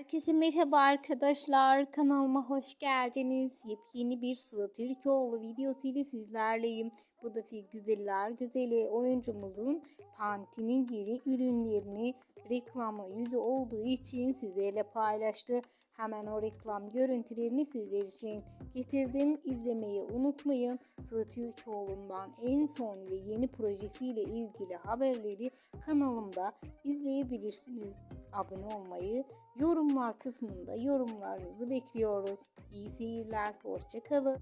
Herkese merhaba arkadaşlar. Kanalıma hoş geldiniz. Yepyeni bir Sıla Türkoğlu videosu ile sizlerleyim. Bu da güzeller güzeli oyuncumuzun Pantene giri ürünlerini reklama yüzü olduğu için sizlerle paylaştı. Hemen o reklam görüntülerini sizler için getirdim. İzlemeyi unutmayın. Sıla Türkoğlu'ndan en son ve yeni projesiyle ilgili haberleri kanalımda izleyebilirsiniz. Abone olmayı, yorumlar kısmında yorumlarınızı bekliyoruz. İyi seyirler, hoşçakalın.